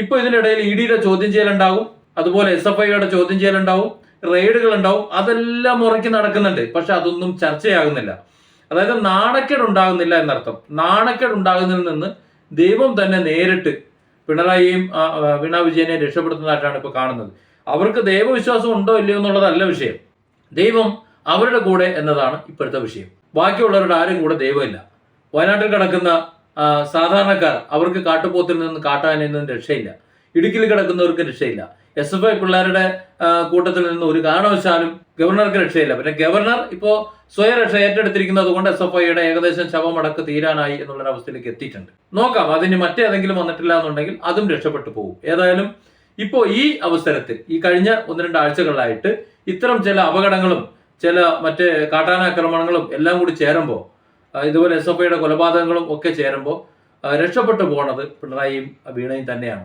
ഇപ്പോൾ ഇതിനിടയിൽ ഇ ഡിയുടെ ചോദ്യം ചെയ്യലുണ്ടാവും അതുപോലെ എസ് എഫ് ഐയുടെ ചോദ്യം ചെയ്യലുണ്ടാവും റെയ്ഡുകൾ ഉണ്ടാവും അതെല്ലാം മുറയ്ക്ക് നടക്കുന്നുണ്ട്. പക്ഷെ അതൊന്നും ചർച്ചയാകുന്നില്ല. അതായത് നാണക്കേട് ഉണ്ടാകുന്നില്ല എന്നർത്ഥം. നാണക്കേട് ഉണ്ടാകുന്നതിൽ നിന്ന് ദൈവം തന്നെ നേരിട്ട് പിണറായിയും വീണ വിജയനെ രക്ഷപ്പെടുത്തുന്നതായിട്ടാണ് ഇപ്പോൾ കാണുന്നത്. അവർക്ക് ദൈവവിശ്വാസം ഉണ്ടോ ഇല്ലയോ എന്നുള്ളതല്ല വിഷയം. ദൈവം അവരുടെ കൂടെ എന്നതാണ് ഇപ്പോഴത്തെ വിഷയം. ബാക്കിയുള്ളവരുടെ ആരും കൂടെ ദൈവമില്ല. വയനാട്ടിൽ കിടക്കുന്ന സാധാരണക്കാർ അവർക്ക് കാട്ടുപോത്തിൽ നിന്ന് കാട്ടാനിൽ നിന്നും രക്ഷയില്ല. ഇടുക്കിയിൽ കിടക്കുന്നവർക്ക് രക്ഷയില്ല. എസ് എഫ് ഐ പിള്ളേരുടെ കൂട്ടത്തിൽ നിന്ന് ഒരു കാരണവശാലും ഗവർണർക്ക് രക്ഷയില്ല. പിന്നെ ഗവർണർ ഇപ്പോൾ സ്വയരക്ഷ ഏറ്റെടുത്തിരിക്കുന്നത് കൊണ്ട് എസ് എഫ് ഐയുടെ ഏകദേശം ശവമടക്ക് തീരാനായി എന്നുള്ളൊരവസ്ഥയിലേക്ക് എത്തിയിട്ടുണ്ട്. നോക്കാം അതിന് മറ്റേതെങ്കിലും വന്നിട്ടില്ല എന്നുണ്ടെങ്കിൽ അതും രക്ഷപ്പെട്ടു പോകും. ഏതായാലും ഇപ്പോൾ ഈ അവസരത്തിൽ ഈ കഴിഞ്ഞ ഒന്ന് രണ്ട് ആഴ്ചകളിലായിട്ട് ഇത്തരം ചില അപകടങ്ങളും ചില മറ്റ് കാട്ടാനാക്രമണങ്ങളും എല്ലാം കൂടി ചേരുമ്പോൾ ഇതുപോലെ എസ് എഫ് ഐയുടെ കൊലപാതകങ്ങളും ഒക്കെ ചേരുമ്പോൾ രക്ഷപ്പെട്ടു പോണത് പിണറായിയും വീണയും തന്നെയാണ്.